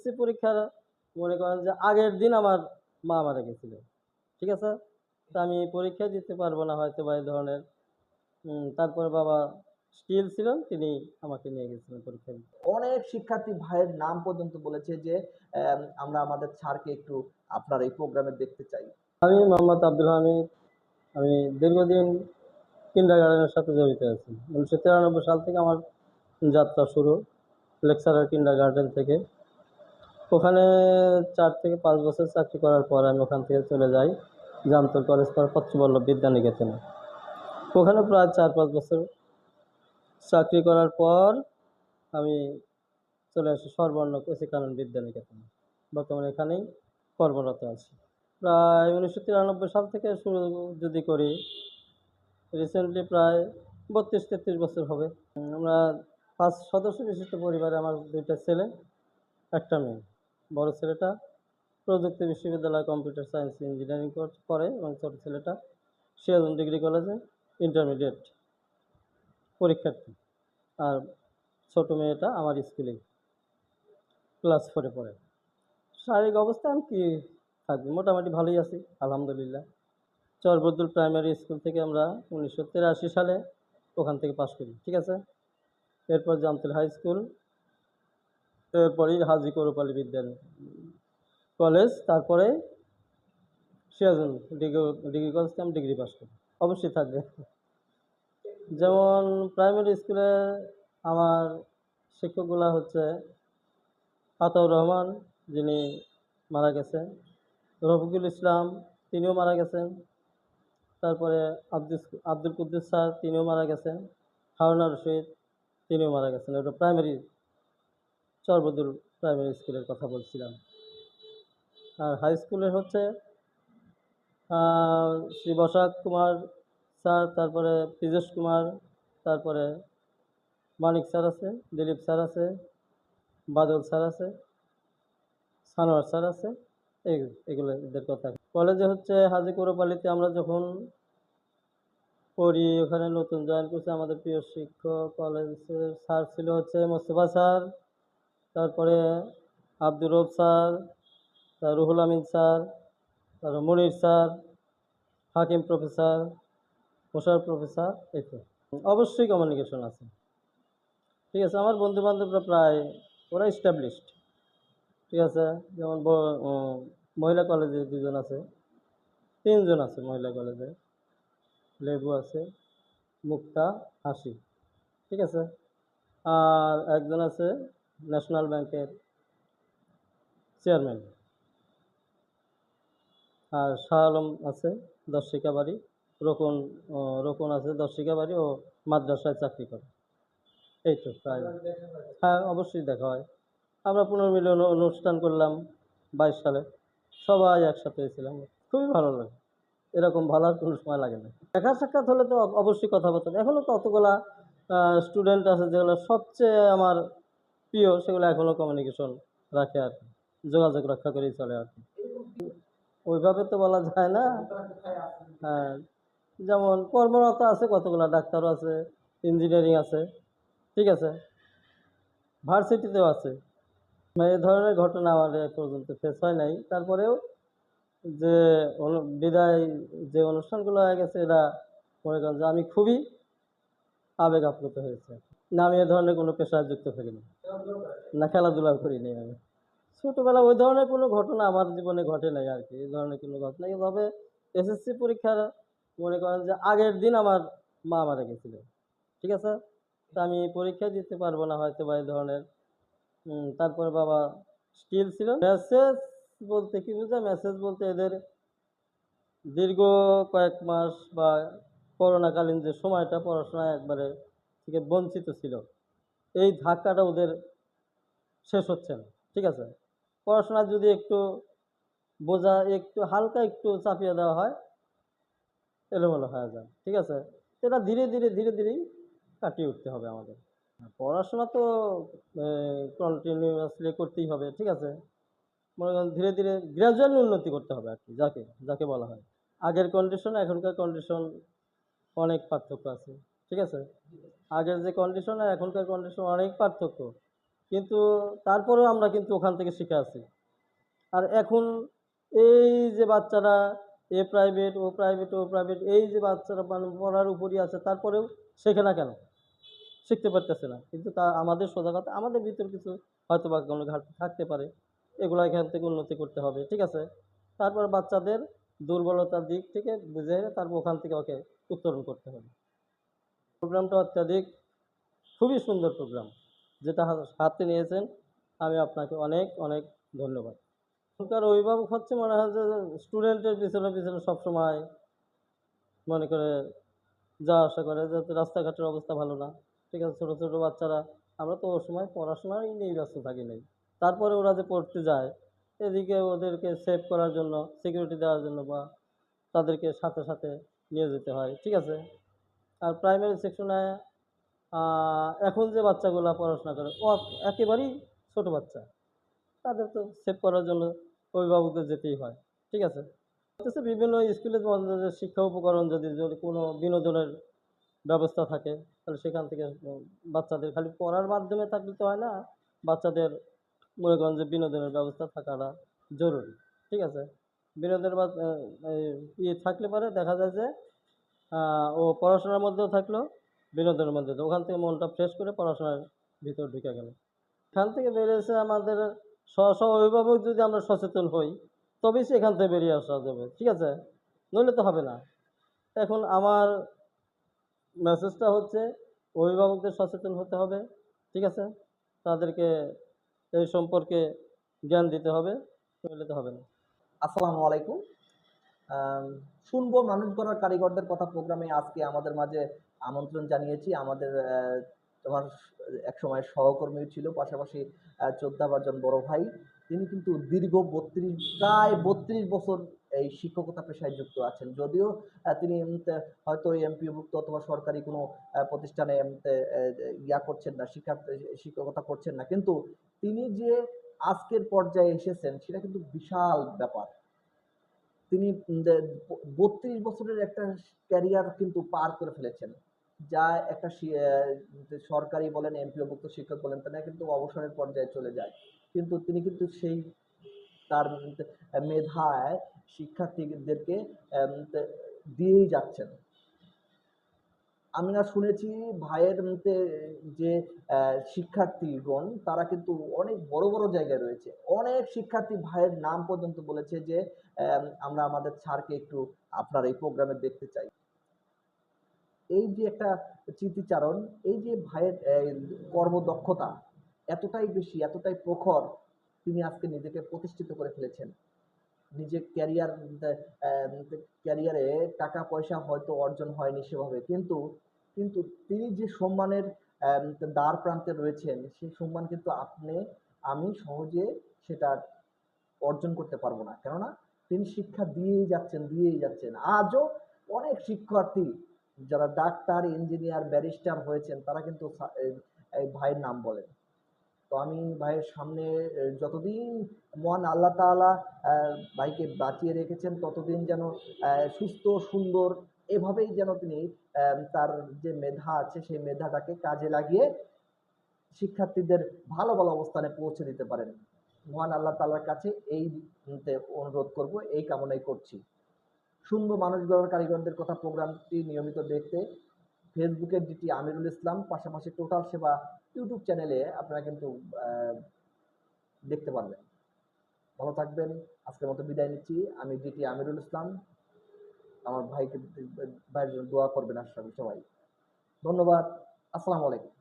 SSC পরীক্ষার মনে করেন যে আগের দিন আমার মা মারা গেছিল। ঠিক আছে? তা আমি পরীক্ষা দিতে পারব না হয়তো বা এই ধরনের। তারপরে বাবা স্টিল ছিলেন তিনি আমাকে নিয়ে গেছিলেন পরীক্ষা দিতে অনেক শিক্ষার্থী ভাইয়ের নাম পর্যন্ত বলেছে যে আমরা আমাদের স্যারকে একটু আপনার এই প্রোগ্রামে দেখতে চাই। আমি মোহাম্মদ আব্দুল হামিদ। আমি দীর্ঘদিন কিন্ডার গার্ডেনের সাথে জড়িত আছি। উনিশশো তিরানব্বই সাল থেকে আমার যাত্রা শুরু লেকচারার কিন্ডার গার্ডেন থেকে। ওখানে চার থেকে পাঁচ বছর চাকরি করার পর আমি ওখান থেকে চলে যাই। জামতল কলেজ পর পশ্চিমবল্লভ বিদ্যানিকেতনে। ওখানে প্রায় চার পাঁচ বছর চাকরি করার পর আমি চলে আসি সর্বর্ণ কানন বিদ্যানিকেতনে। বর্তমানে এখানেই কর্মরত আছি। প্রায় উনিশশো তিরানব্বই সাল থেকে শুরু যদি করি রিসেন্টলি প্রায় বত্রিশ তেত্রিশ বছর হবে। আমরা পাঁচ সদস্য বিশিষ্ট পরিবারে আমার দুইটা ছেলে, একটা মেয়ে। বড় ছেলেটা প্রযুক্তি বিশ্ববিদ্যালয় কম্পিউটার সায়েন্স ইঞ্জিনিয়ারিং করে এবং ছোট ছেলেটা সিরাজুল ডিগ্রি কলেজে ইন্টারমিডিয়েট পরীক্ষার্থী। আর ছোট মেয়েটা আমার স্কুলে ক্লাস ফোরে পড়ে। শারীরিক অবস্থা আমি কি থাকবে? মোটামুটি ভালোই আছি, আলহামদুলিল্লাহ। চরবদুল প্রাইমারি স্কুল থেকে আমরা উনিশশো তিরাশি সালে ওখান থেকে পাশ করি, ঠিক আছে? এরপর জামতুল হাই স্কুল এরপরই হাজি করুপালি বিদ্যান কলেজ, তারপরে সিরাজুল ডিগ্রি ডিগ্রি কলেজ থেকে আমি ডিগ্রি পাস করি। অবশ্যই থাকবে। যেমন প্রাইমারি স্কুলে আমার শিক্ষকগুলা হচ্ছে আতাউর রহমান, যিনি মারা গেছেন। রফিকুল ইসলাম, তিনিও মারা গেছেন। তারপরে আব্দুল আব্দুল কুদ্দুস স্যার, তিনিও মারা গেছেন। হারুনা রশিদ, তিনিও মারা গেছেন। ওটা প্রাইমারি সর্বদূর প্রাইমারি স্কুলের কথা বলছিলাম। আর হাই স্কুলের হচ্ছে শ্রী বসাক কুমার স্যার, তারপরে পীযুষ কুমার, তারপরে মানিক স্যার আছে, দিলীপ স্যার আছে, বাদল স্যার আছে, সানোয়ার স্যার আছে, এই- এগুলো এদের কথা। কলেজে হচ্ছে হাজি কোরপালিতে আমরা যখন পড়ি, ওখানে নতুন জয়েন করছে আমাদের প্রিয় শিক্ষক, কলেজের স্যার ছিল হচ্ছে মোস্তফা স্যার তারপরে আব্দুর রব স্যার রুহুল আমিন স্যার তারপর মনির স্যার, হাকিম প্রফেসর মোশার প্রফেসর, এই তো। অবশ্যই কমিউনিকেশন আছে। ঠিক আছে, আমার বন্ধু বান্ধবরা প্রায়, ওরা এস্টাবলিশড ঠিক আছে, যেমন মহিলা কলেজে দুজন আছে, তিনজন আছে মহিলা কলেজে লেবু আছে, মুক্তা, হাসি। ঠিক আছে, আর একজন আছে ন্যাশনাল ব্যাংকের চেয়ারম্যান। আর শাহ আলম আছে দর্শিকা বাড়ি রোকন রোকন আছে দর্শিকা বাড়ি ও মাদ্রাসায় চাকরি করে। এই তো প্রায়। হ্যাঁ অবশ্যই দেখা হয়। আমরা পুনর্মিলন অনুষ্ঠান করলাম বাইশ সালে। সবাই একসাথে হয়েছিলাম খুবই ভালো লাগে। এরকম ভালো আর কোনো সময় লাগে না। দেখা সাক্ষাৎ হলে তো অব- অবশ্যই কথাবার্তা এখনও তো অতগুলা স্টুডেন্ট আছে যেগুলো সবচেয়ে আমার প্রিয়, সেগুলো এখনও কমিউনিকেশন রাখে আর কি, যোগাযোগ রক্ষা করেই চলে আর কি। ওইভাবে তো বলা যায় না। হ্যাঁ যেমন কর্মরত আছে, কতগুলো ডাক্তারও আছে ইঞ্জিনিয়ারিং আছে, ঠিক আছে। ভার্সিটিতেও আছে। মানে এই ধরনের ঘটনা আমার এ পর্যন্ত ফেস হয় নাই। তারপরেও যে বিদায় যে অনুষ্ঠানগুলো হয়ে গেছে, এরা মনে করেন যে আমি খুবই আবেগ আপ্লুত হয়েছে। না, আমি এ ধরনের কোনো পেশায় যুক্ত থাকিনি না। খেলাধুলা করিনি আমি। ছোটোবেলা ওই ধরনের কোনো ঘটনা আমার জীবনে ঘটে নাই আর কি, এই ধরনের কোনো ঘটনা তবে এসএসসি পরীক্ষার মনে করেন যে আগের দিন আমার মা মারা গেছিল, ঠিক আছে? তা আমি পরীক্ষা দিতে পারব না হয়তো বা এই ধরনের। তারপরে বাবা স্টিল ছিল। মেসেজ বলতে কি বোঝায় মেসেজ বলতে এদের দীর্ঘ কয়েক মাস বা করোনাকালীন যে সময়টা পড়াশোনায় একবারে থেকে বঞ্চিত ছিল। এই ধাক্কাটা ওদের শেষ হচ্ছে না, ঠিক আছে? পড়াশোনা যদি একটু বোঝা, একটু হালকা একটু চাপিয়ে দেওয়া হয়, এলোমেলো হয়ে যায়, ঠিক আছে? এটা ধীরে ধীরে ধীরে, ধীরেই কাটিয়ে উঠতে হবে আমাদের। পড়াশোনা তো কন্টিনিউয়াসলি করতেই হবে, ঠিক আছে? মনে করেন ধীরে ধীরে গ্র্যাজুয়ালি উন্নতি করতে হবে আর কি, যাকে যাকে বলা হয়। আগের কন্ডিশন এখনকার কন্ডিশন অনেক পার্থক্য আছে। ঠিক আছে? আগের যে কন্ডিশন আর এখনকার কন্ডিশন অনেক পার্থক্য। কিন্তু তারপরেও আমরা কিন্তু ওখান থেকে শিখে আছি। আর এখন এই যে বাচ্চারা এ প্রাইভেট ও প্রাইভেট ও প্রাইভেট এই যে বাচ্চারা মানে পড়ার উপরই আছে, তারপরেও শেখে না কেন? শিখতে পারতেছে না। কিন্তু তা আমাদের সোজা কথা আমাদের ভিতর কিছু হয়তো বা কোনো ঘাটতি থাকতে পারে। এগুলো এখান থেকে উন্নতি করতে হবে, ঠিক আছে? তারপর বাচ্চাদের দুর্বলতার দিক থেকে বুঝে তারপর ওখান থেকে ওকে উত্তরণ করতে হবে। প্রোগ্রামটা অত্যাধিক, খুবই সুন্দর প্রোগ্রাম, যেটা হাতে নিয়েছেন। আমি আপনাকে অনেক অনেক ধন্যবাদ। এখনকার অভিভাবক হচ্ছে মনে হয় যে স্টুডেন্টের পিছনে পিছনে সবসময় মনে করে যাওয়া আসা করে যাতে রাস্তাঘাটের অবস্থা ভালো না। ঠিক আছে, ছোটো ছোটো বাচ্চারা, আমরা তো ওই সময় পড়াশোনাই নিয়ে ব্যস্ত থাকি নাই। তারপরে ওরা যে পড়তে যায়, এদিকে ওদেরকে সেভ করার জন্য সিকিউরিটি দেওয়ার জন্য বা তাদেরকে সাথে সাথে নিয়ে যেতে হয়। ঠিক আছে? আর প্রাইমারি সেকশনে এখন যে বাচ্চাগুলো পড়াশোনা করে একেবারেই ছোট বাচ্চা। তাদের তো সেভ করার জন্য অভিভাবকদের যেতেই হয়, ঠিক আছে? হচ্ছে বিভিন্ন স্কুলে শিক্ষা উপকরণ যদি যদি কোনো বিনোদনের ব্যবস্থা থাকে, তাহলে সেখান থেকে বাচ্চাদের খালি পড়ার মাধ্যমে থাকলে তো হয় না, বাচ্চাদের মনে করেন যে বিনোদনের ব্যবস্থা থাকাটা জরুরি, ঠিক আছে? বিনোদনের ইয়ে থাকলে পরে দেখা যায় যে ও পড়াশোনার মধ্যেও থাকল, বিনোদনের মধ্যে ওখান থেকে মনটা ফ্রেশ করে পড়াশোনার ভিতর ঢুকে গেল। এখান থেকে বেরিয়েছে আমাদের স্ব স্ব অভিভাবক যদি আমরা সচেতন হই, তবেই সে এখান থেকে বেরিয়ে আসা যাবে, ঠিক আছে? নইলে তো হবে না। এখন আমার মেসেজটা হচ্ছে, অভিভাবকদের সচেতন হতে হবে, ঠিক আছে? তাদেরকে এই সম্পর্কে জ্ঞান দিতে হবে, নইলে তো হবে না। আসসালামু আলাইকুম। শুনব মানুষ গড়ার কারিগরদের কথা প্রোগ্রামে আজকে আমাদের মাঝে আমন্ত্রণ জানিয়েছি। আমাদের তোমার এক সময় সহকর্মী ছিল, পাশাপাশি চোদ্দাবার বড় ভাই। তিনি কিন্তু দীর্ঘ বত্রিশ, প্রায় বত্রিশ বছর এই শিক্ষকতা পেশায় যুক্ত আছেন। যদিও তিনি হয়তো এমপিভুক্ত অথবা সরকারি কোনো প্রতিষ্ঠানে ইয়া করছেন না, শিক্ষা, শিক্ষকতা করছেন না। কিন্তু তিনি যে আজকের পর্যায়ে এসেছেন, সেটা কিন্তু বিশাল ব্যাপার। তিনি বত্রিশ বছরের একটা ক্যারিয়ার কিন্তু পার করে ফেলেছেন। যা একটা সরকারি বলেন, এমপিওভুক্ত শিক্ষক বলেন, তারা কিন্তু অবসরের পর্যায়ে চলে যায়। কিন্তু তিনি কিন্তু সেই, তার মেধায় শিক্ষার্থীদেরকে দিয়েই যাচ্ছেন। আমরা শুনেছি ভাইয়ের মতে যে শিক্ষার্থীগণ, তারা কিন্তু অনেক বড় বড় জায়গায় রয়েছে। অনেক শিক্ষার্থী ভাইয়ের নাম পর্যন্ত বলেছে যে আমরা আমাদের স্যারকে একটু আপনার এই প্রোগ্রামে দেখতে চাই। এই যে একটা স্মৃতিচারণ এই যে ভাইয়ের কর্মদক্ষতা, এতটাই বেশি, এতটাই প্রখর, তিনি আজকে নিজেকে প্রতিষ্ঠিত করে ফেলেছেন। নিজের ক্যারিয়ার ক্যারিয়ারে টাকা পয়সা হয়তো অর্জন হয়নি সেভাবে। কিন্তু কিন্তু তিনি যে সম্মানের দ্বার প্রান্তে রয়েছেন, সেই সম্মান কিন্তু আপনি, আমি সহজে সেটা অর্জন করতে পারব না। কেননা তিনি শিক্ষা দিয়েই যাচ্ছেন দিয়েই যাচ্ছেন। আজও অনেক শিক্ষার্থী, যারা ডাক্তার ইঞ্জিনিয়ার ব্যারিস্টার হয়েছেন, তারা কিন্তু ভাইয়ের নাম বলেন। তো আমি ভাইয়ের সামনে যতদিন মহান আল্লাহ আহ, ভাইকে বাঁচিয়ে রেখেছেন ততদিন যেন সুস্থ সুন্দর এভাবেই যেন তিনি তার যে মেধা আছে সেই মেধাটাকে কাজে লাগিয়ে শিক্ষার্থীদের ভালো ভালো অবস্থানে পৌঁছে দিতে পারেন। মহান আল্লাহ তাআলার কাছে এই অনুরোধ করব এই কামনাই করছি। শুনব মানুষ গড়ার কারিগরদের কথা প্রোগ্রামটি নিয়মিত দেখতে ফেসবুকের ডিটি আমিরুল ইসলাম, পাশাপাশি টোটাল সেবা ইউটিউব চ্যানেলে আপনারা কিন্তু দেখতে পারবেন। ভালো থাকবেন, আজকের মতো বিদায় নিচ্ছি। আমি ডিটি আমিরুল ইসলাম। আমার ভাইকে, ভাইয়ের জন্য দোয়া করবেন, আশা করি সবাই। ধন্যবাদ, আসসালামু আলাইকুম।